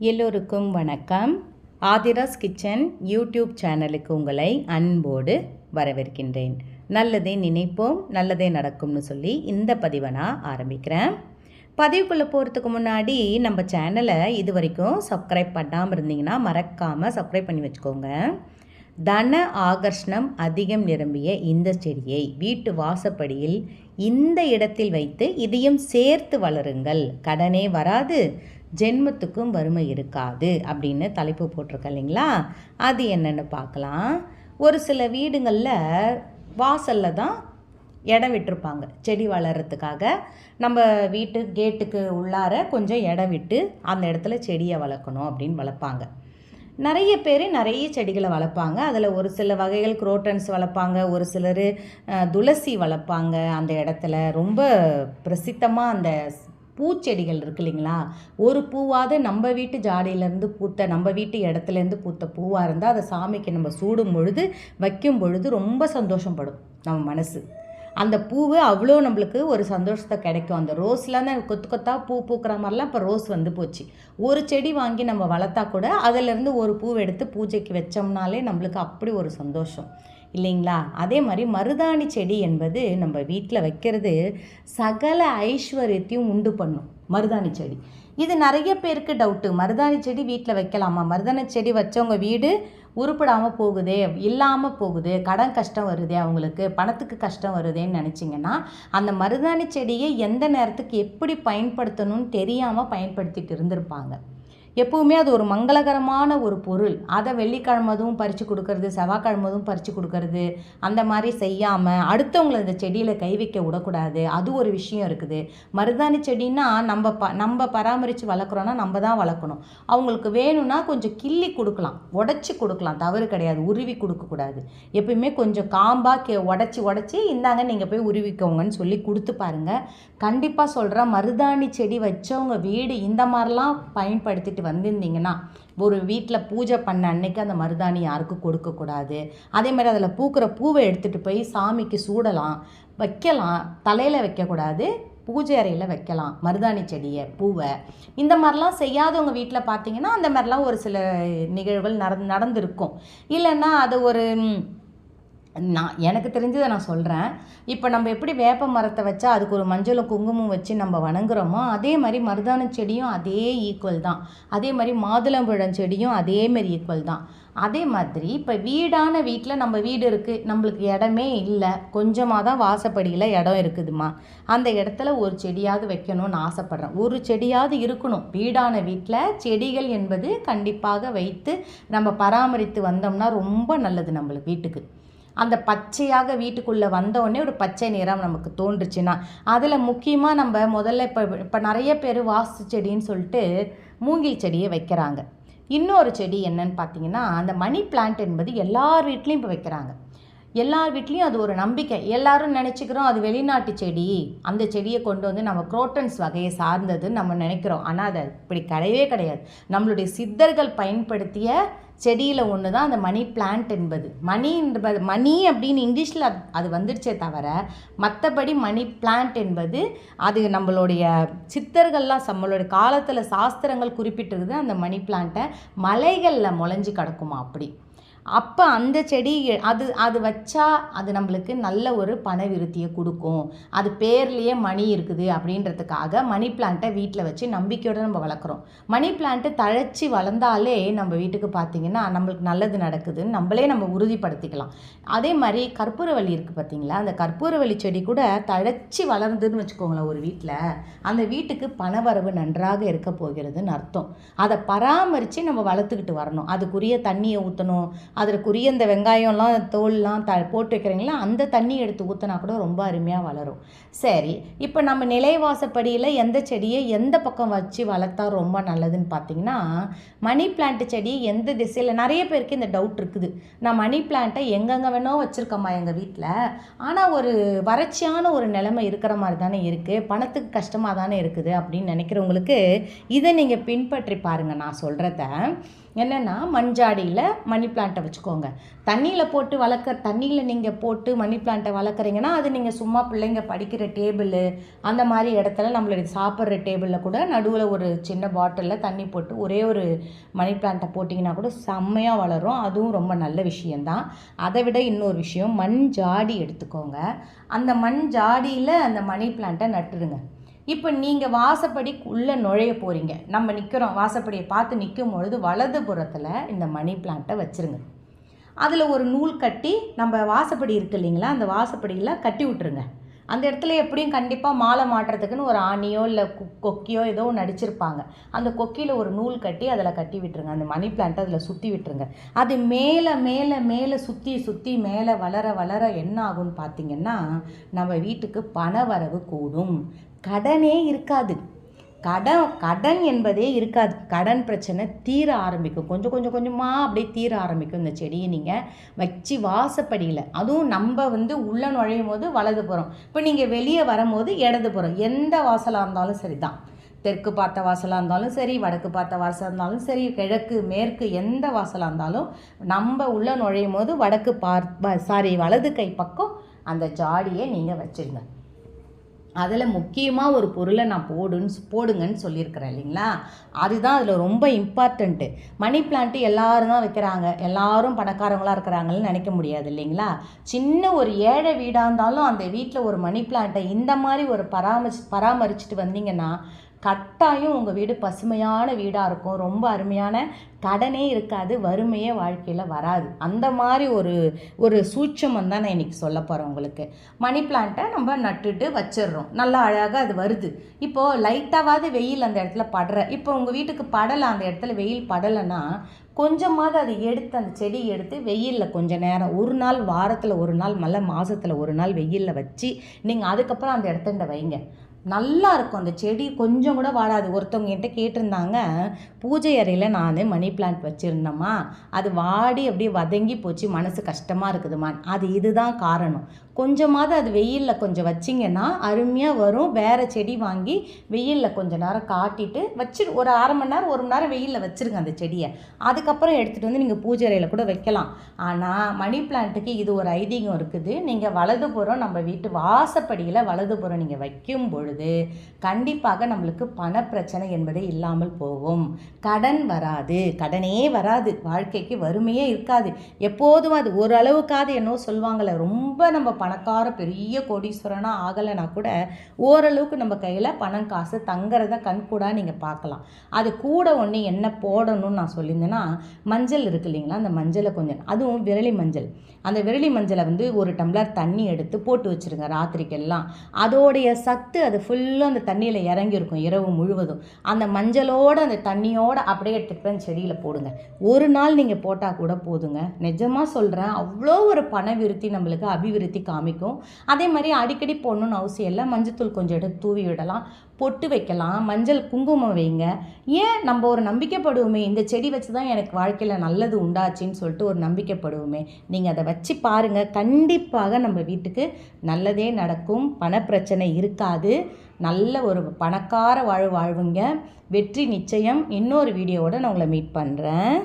எல்லோருக்கும் வணக்கம். Aadhira's kitchen YouTube சேனலுக்கு உங்களை அன்போடு வரவேற்கின்றேன். நல்லதே நினைப்போம் நல்லதே நடக்கும்னு சொல்லி இந்த பதிவை நான் ஆரம்பிக்கிறேன். பதிவுக்குள்ளே போகிறதுக்கு முன்னாடி நம்ம சேனலை இது வரைக்கும் சப்ஸ்கிரைப் பண்ணாமல் இருந்தீங்கன்னா மறக்காமல் சப்ஸ்கிரைப் பண்ணி வச்சுக்கோங்க. தன ஆகர்ஷணம் அதிகம் நிரம்பிய இந்த செடியை வீட்டு வாசப்படியில் இந்த இடத்தில் வைத்து இதையும் சேர்த்து வளருங்கள். கடனே வராது. ஜென்மத்துக்கும் வறுமை இருக்காது அப்படின்னு தலைப்பு போட்டிருக்க இல்லைங்களா? அது என்னென்னு பார்க்கலாம். ஒரு சில வீடுங்களில் வாசலில் தான் இடம் விட்டுருப்பாங்க. செடி வளர்கிறதுக்காக நம்ம வீட்டு கேட்டுக்கு உள்ளார கொஞ்சம் இடம் விட்டு அந்த இடத்துல செடியை வளர்க்கணும் அப்படின்னு வளர்ப்பாங்க. நிறைய பேர் நிறைய செடிகளை வளர்ப்பாங்க. அதில் ஒரு சில வகைகள் குரோட்டன்ஸ் வளர்ப்பாங்க ஒரு சிலர் துளசி வளர்ப்பாங்க அந்த இடத்துல. ரொம்ப பிரசித்தமாக அந்த பூச்செடிகள் இருக்கு இல்லைங்களா? ஒரு பூவாவது நம்ம வீட்டு ஜாடியிலேருந்து பூத்த நம்ம வீட்டு இடத்துலேருந்து பூத்த பூவாக இருந்தால் அதை சாமிக்கு நம்ம சூடும் பொழுது வைக்கும் பொழுது ரொம்ப சந்தோஷப்படும் நம்ம மனசு. அந்த பூவு அவ்வளோ நம்மளுக்கு ஒரு சந்தோஷத்தை கிடைக்கும். அந்த ரோஸ்லாம் தான் கொத்து கொத்தாக பூ பூக்கிற மாதிரிலாம் இப்போ ரோஸ் வந்து போச்சு. ஒரு செடி வாங்கி நம்ம வளர்த்தா கூட அதிலேருந்து ஒரு பூ எடுத்து பூஜைக்கு வச்சோம்னாலே நம்மளுக்கு அப்படி ஒரு சந்தோஷம். இல்லைங்களா? அதே மாதிரி மருதாணி செடி என்பது நம்ம வீட்டில் வைக்கிறது சகல ஐஸ்வர்யத்தையும் உண்டு பண்ணும் மருதாணி செடி. இது நிறைய பேருக்கு டவுட்டு மருதாணி செடி வீட்டில் வைக்கலாமா? மருதாணி செடி வச்சவங்க வீடு உருப்படாமல் போகுதே இல்லாமல் போகுது கடன் கஷ்டம் வருதே அவங்களுக்கு பணத்துக்கு கஷ்டம் வருதேன்னு நினச்சிங்கன்னா அந்த மருதாணி செடியை எந்த நேரத்துக்கு எப்படி பயன்படுத்தணும்னு தெரியாமல் பயன்படுத்திட்டு இருந்திருப்பாங்க. எப்போவுமே அது ஒரு மங்களகரமான ஒரு பொருள். அதை வெள்ளிக்கிழமதும் பறித்து கொடுக்கறது செவ்வாய்க்கிழமதும் பறித்து கொடுக்கறது அந்த மாதிரி செய்யாமல் அடுத்தவங்களை அந்த செடியில் கை வைக்க விடக்கூடாது. அது ஒரு விஷயம் இருக்குது. மருதாணி செடின்னா நம்ம ப நம்ம பராமரித்து வளர்க்குறோன்னா நம்ம தான் வளர்க்கணும். அவங்களுக்கு வேணும்னா கொஞ்சம் கிள்ளி கொடுக்கலாம். உடச்சி கொடுக்கலாம். தவறு கிடையாது. உருவி கொடுக்கக்கூடாது எப்பயுமே கொஞ்சம் காம்பாக கே உடச்சி உடச்சி இந்தாங்க நீங்கள் போய் உருவிக்கோங்கன்னு சொல்லி கொடுத்து பாருங்கள் கண்டிப்பாக சொல்கிறேன் மருதாணி செடி வச்சவங்க வீடு இந்த மாதிரிலாம் பயன்படுத்திட்டு வந்திருந்தீங்கன்னா ஒரு வீட்டில் பூஜை பண்ண அன்னைக்கு அந்த மருதாணி யாருக்கும் கொடுக்கக்கூடாது. அதே மாதிரி அதில் பூக்கிற பூவை எடுத்துகிட்டு போய் சாமிக்கு சூடலாம் வைக்கலாம் தலையில் வைக்கக்கூடாது பூஜை அறையில் வைக்கலாம் மருதாணி செடியை பூவை. இந்த மாதிரிலாம் செய்யாதவங்க வீட்டில் பார்த்தீங்கன்னா அந்த மாதிரிலாம் ஒரு சில நிகழ்வுகள் நடந் நடந்திருக்கும். இல்லைன்னா அது ஒரு நான் எனக்கு தெரிஞ்சதை நான் சொல்கிறேன் இப்போ நம்ம எப்படி வேப்ப மரத்தை வச்சா அதுக்கு ஒரு மஞ்சளும் குங்குமம் வச்சு நம்ம வணங்குறோமோ அதே மாதிரி மருதாண செடியும் அதே ஈக்குவல் தான். அதே மாதிரி மாதுளம்பழம் செடியும் அதே மாதிரி ஈக்குவல் தான். அதே மாதிரி இப்போ வீடான வீட்டில் நம்ம வீடு இருக்குது நம்மளுக்கு இடமே இல்லை. கொஞ்சமாக தான் வாசப்படியில் இடம் இருக்குதுமா அந்த இடத்துல ஒரு செடியாவது வைக்கணும்னு ஆசைப்பட்றேன். ஒரு செடியாவது இருக்கணும். வீடான வீட்டில் செடிகள் என்பது கண்டிப்பாக வைத்து நம்ம பராமரித்து வந்தோம்னா ரொம்ப நல்லது நம்மளுக்கு வீட்டுக்கு. அந்த பச்சையாக வீட்டுக்குள்ளே வந்தோடனே ஒரு பச்சை நிறம் நமக்கு தோன்றுச்சுன்னா அதில் முக்கியமாக நம்ம முதல்ல இப்போ இப்போ நிறைய பேர் வாஸ்து செடின்னு சொல்லிட்டு மூங்கில் செடியை வைக்கிறாங்க. இன்னொரு செடி என்னன்னு பார்த்தீங்கன்னா அந்த மணி பிளான்ட் என்பது எல்லார் வீட்லேயும் இப்போ வைக்கிறாங்க. எல்லார் வீட்லேயும் அது ஒரு நம்பிக்கை. எல்லாரும் நினச்சிக்கிறோம் அது வெளிநாட்டு செடி. அந்த செடியை கொண்டு வந்து நம்ம குரோட்டன்ஸ் வகையை சார்ந்ததுன்னு நம்ம நினைக்கிறோம். ஆனால் அது இப்படி கிடையவே கிடையாது. நம்மளுடைய சித்தர்கள் பயன்படுத்திய செடியில் ஒன்று தான் அந்த மணி பிளான்ட் என்பது. மணி என்பது மணி அப்படின்னு இங்கிலீஷில் அது வந்துடுச்சே தவிர மற்றபடி மணி பிளான்ட் என்பது அது நம்மளுடைய சித்தர்கள்லாம் நம்மளுடைய காலத்தில் சாஸ்திரங்கள் குறிப்பிட்டிருக்குது அந்த மணி பிளான்ட்டை மலைகளில் முளைஞ்சு கிடக்குமா அப்படி. அப்போ அந்த செடி அது அது வச்சா அது நம்மளுக்கு நல்ல ஒரு பணவிருத்தியை கொடுக்கும். அது பேர்லேயே மணி இருக்குது அப்படின்றதுக்காக மணி பிளான்ட்டை வீட்டில் வச்சு நம்பிக்கையோடு நம்ம வளர்க்குறோம். மணி பிளான்ட்டு தழைச்சி வளர்ந்தாலே நம்ம வீட்டுக்கு பார்த்திங்கன்னா நம்மளுக்கு நல்லது நடக்குதுன்னு நம்மளே நம்ம உறுதிப்படுத்திக்கலாம். அதே மாதிரி கற்பூரவள்ளி இருக்குது பார்த்தீங்களா அந்த கற்பூரவள்ளி செடி கூட தழைச்சி வளர்ந்துன்னு வச்சுக்கோங்களேன் ஒரு வீட்டில் அந்த வீட்டுக்கு பணவரவு நன்றாக இருக்க போகிறதுன்னு அர்த்தம். அதை பராமரித்து நம்ம வளர்த்துக்கிட்டு வரணும். அதுக்குரிய தண்ணியை ஊற்றணும் அதற்குரிய இந்த வெங்காயம்லாம் தோல்லாம் த போட்டு வைக்கிறீங்களா அந்த தண்ணி எடுத்து ஊற்றினா கூட ரொம்ப அருமையாக வளரும். சரி இப்போ நம்ம நிலைவாசப்படியில் எந்த செடியை எந்த பக்கம் வச்சு வளர்த்தா ரொம்ப நல்லதுன்னு பார்த்தீங்கன்னா மணி பிளான்ட் செடி எந்த திசையில் நிறைய பேருக்கு இந்த டவுட் இருக்குது. நான் மணி பிளான்ட்டை எங்கெங்கே வேணோ வச்சுருக்கம்மா எங்கள் வீட்டில் ஆனால் ஒரு வறட்சியான ஒரு நிலைமை இருக்கிற மாதிரி தானே இருக்குது பணத்துக்கு கஷ்டமாக தானே இருக்குது அப்படின்னு நினைக்கிறவங்களுக்கு இதை நீங்கள் பின்பற்றி பாருங்கள் நான் சொல்கிறத என்னென்னா மண்ஜாடியில் மணி பிளான்ட்டை வச்சுக்கோங்க. தண்ணியில் போட்டு வளர்க்க தண்ணியில் நீங்கள் போட்டு மணி பிளான்ட்டை வளர்க்குறீங்கன்னா அது நீங்கள் சும்மா பிள்ளைங்க படிக்கிற டேபிள் அந்த மாதிரி இடத்துல நம்மளுடைய சாப்பிட்ற டேபிளில் கூட நடுவில் ஒரு சின்ன பாட்டிலில் தண்ணி போட்டு ஒரே ஒரு மணி பிளான்ட்டை போட்டிங்கன்னா கூட செம்மையாக வளரும். அதுவும் ரொம்ப நல்ல விஷயந்தான் அதை விட இன்னொரு விஷயம் மண் ஜாடி எடுத்துக்கோங்க. அந்த மண் ஜாடியில் அந்த மணி பிளான்ட்டை நட்டுருங்க இப்போ நீங்கள் வாசப்படி உள்ளே நுழைய போகிறீங்க நம்ம நிற்கிறோம் வாசப்படியை பார்த்து நிற்கும் பொழுது வலது புறத்தில் இந்த மணி பிளான்ட்டை வச்சுருங்க. அதில் ஒரு நூல் கட்டி நம்ம வாசப்படி இருக்கு இல்லைங்களா? அந்த வாசப்படியில் கட்டி விட்டுருங்க. அந்த இடத்துல எப்படியும் கண்டிப்பாக மாலை மாட்டுறதுக்குன்னு ஒரு ஆணியோ இல்லை கொக்கியோ ஏதோ ஒன்று அடிச்சிருப்பாங்க. அந்த கொக்கியில் ஒரு நூல் கட்டி அதில் கட்டி விட்டுருங்க. அந்த மணி பிளான்ட்டை அதில் சுற்றி விட்டுருங்க. அது மேலே மேலே மேலே சுற்றி சுற்றி மேலே வளர வளர என்ன ஆகும்னு பார்த்தீங்கன்னா நம்ம வீட்டுக்கு பண வரவு கூடும். கடனே இருக்காது. கடன் கடன் என்பதே இருக்காது. கடன் பிரச்சனை தீர ஆரம்பிக்கும். கொஞ்சம் கொஞ்சம் கொஞ்சமாக அப்படியே தீர ஆரம்பிக்கும் இந்த செடியை நீங்கள் வச்சு வாசப்படியில். அதுவும் நம்ம வந்து உள்ளே நுழையும் போது வலது போகிறோம் இப்போ நீங்கள் வெளியே வரும்போது இடது போகிறோம் எந்த வாசலாக இருந்தாலும் சரி தான் தெற்கு பார்த்த வாசலாக இருந்தாலும் சரி வடக்கு பார்த்த வாசலாக இருந்தாலும் சரி கிழக்கு மேற்கு எந்த வாசலாக இருந்தாலும் நம்ம உள்ளே நுழையும் போது வடக்கு பார் சாரி வலது கை பக்கம் அந்த ஜாடியை நீங்கள் வச்சுருங்க. அதில் முக்கியமாக ஒரு பொருளை நான் போடுன்னு போடுங்கன்னு சொல்லியிருக்கிறேன் இல்லைங்களா? அதுதான் அதில் ரொம்ப இம்பார்ட்டண்ட்டு மணி பிளான்ட்டு எல்லோரும் தான் வைக்கிறாங்க. எல்லாரும் பணக்காரங்களாக இருக்கிறாங்கன்னு நினைக்க முடியாது இல்லைங்களா? சின்ன ஒரு ஏழை வீடாக இருந்தாலும் அந்த வீட்டில் ஒரு மணி பிளான்ட்டை இந்த மாதிரி ஒரு பராமரி பராமரிச்சுட்டு வந்தீங்கன்னா கட்டாயம் உங்கள் வீடு பசுமையான வீடாக இருக்கும். ரொம்ப அருமையான கடனே இருக்காது வறுமையே வாழ்க்கையில் வராது. அந்த மாதிரி ஒரு ஒரு சூட்சமம் தான் நான் இன்றைக்கி சொல்ல போகிறேன் உங்களுக்கு. மணி பிளான்ட்டை நம்ம நட்டுட்டு வச்சிடுறோம். நல்லா அழகாக அது வருது. இப்போது லைட்டாவது வெயில் அந்த இடத்துல படுற. இப்போ உங்கள் வீட்டுக்கு படலை அந்த இடத்துல வெயில் படலைன்னா கொஞ்சமாவது அதை எடுத்து அந்த செடி எடுத்து வெயிலில் கொஞ்சம் நேரம் ஒரு நாள் வாரத்தில் ஒரு நாள் மல்ல மாதத்தில் ஒரு நாள் வெயிலில் வச்சு நீங்கள் அதுக்கப்புறம் அந்த இடத்துல வைங்க. நல்லா இருக்கும் அந்த செடி கொஞ்சம் கூட வாடாது. ஒருத்தவங்க என்கிட்ட கேட்டிருந்தாங்க பூஜை அறையில் நான் மணி பிளான்ட் வச்சுருந்தேம்மா. அது வாடி அப்படியே வதங்கி போச்சு. மனசு கஷ்டமாக இருக்குதுமா அது இதுதான் காரணம். கொஞ்சமாவது அது வெயிலில் கொஞ்சம் வச்சிங்கன்னா அருமையாக வரும். வேறு செடி வாங்கி வெயிலில் கொஞ்சம் நேரம் காட்டிட்டு வச்சு ஒரு அரை மணி நேரம் ஒரு மணி நேரம் வெயிலில் வச்சுருங்க அந்த செடியை. அதுக்கப்புறம் எடுத்துகிட்டு வந்து நீங்கள் பூஜை அறையில் கூட வைக்கலாம். ஆனால் மணி பிளான்ட்டுக்கு இது ஒரு ஐதீகம் இருக்குது. நீங்கள் வலதுபுறம் நம்ம வீட்டு வாசப்படியில் வலதுபுறம் நீங்கள் வைக்கும் பொழுது கண்டிப்பாக நம்மளுக்கு பணப்பிரச்சனை என்பதே இல்லாமல் போகும். கடன் வராது. கடனே வராது. வாழ்க்கைக்கு வறுமையே இருக்காது. எப்போதும் அது ஓரளவுக்காவது என்னவோ சொல்லுவாங்கள்ல ரொம்ப நம்ம பணக்கார பெரிய கோடீஸ்வரனாக ஆகலைனா கூட ஓரளவுக்கு நம்ம கையில் பணம் காசு தங்கிறத கண்கூடாக நீங்கள் பார்க்கலாம். அது கூட ஒன்று என்ன போடணும்னு நான் சொல்லியிருந்தேன்னா மஞ்சள் இருக்கு இல்லைங்களா? அந்த மஞ்சளை கொஞ்சம் அதுவும் விரலி மஞ்சள். அந்த விரலி மஞ்சளை வந்து ஒரு டம்ளர் தண்ணி எடுத்து போட்டு வச்சுருங்க ராத்திரிக்கெல்லாம். அதோடைய சத்து அது ஃபுல்லாக அந்த தண்ணியில் இறங்கியிருக்கும் இரவு முழுவதும். அந்த மஞ்சளோடு அந்த தண்ணியோடு அப்படியே எடுத்துகிட்டு செடியில் போடுங்க. ஒரு நாள் நீங்கள் போட்டால் கூட போதுங்க. நிஜமாக சொல்கிறேன் அவ்வளோ ஒரு பண விருத்தி நம்மளுக்கு அபிவிருத்தி காமிக்கும். அதே மாதிரி அடிக்கடி போடணும்னு அவசியம் இல்லை. மஞ்சத்தூள் கொஞ்சம் எடுத்து தூவி விடலாம். பொட்டு வைக்கலாம். மஞ்சள் குங்குமம் வைங்க. ஏன் நம்ம ஒரு நம்பிக்கைப்படுவோமே? இந்த செடி வச்சு தான் எனக்கு வாழ்க்கையில் நல்லது உண்டாச்சின்னு சொல்லிட்டு ஒரு நம்பிக்கைப்படுவோமே? நீங்கள் அதை வச்சு பாருங்கள் கண்டிப்பாக நம்ம வீட்டுக்கு நல்லதே நடக்கும். பணப்பிரச்சனை இருக்காது. நல்ல ஒரு பணக்கார வாழ் வாழ்வுங்க. வெற்றி நிச்சயம். இன்னொரு வீடியோவோட நான் உங்களை மீட் பண்ணுறேன்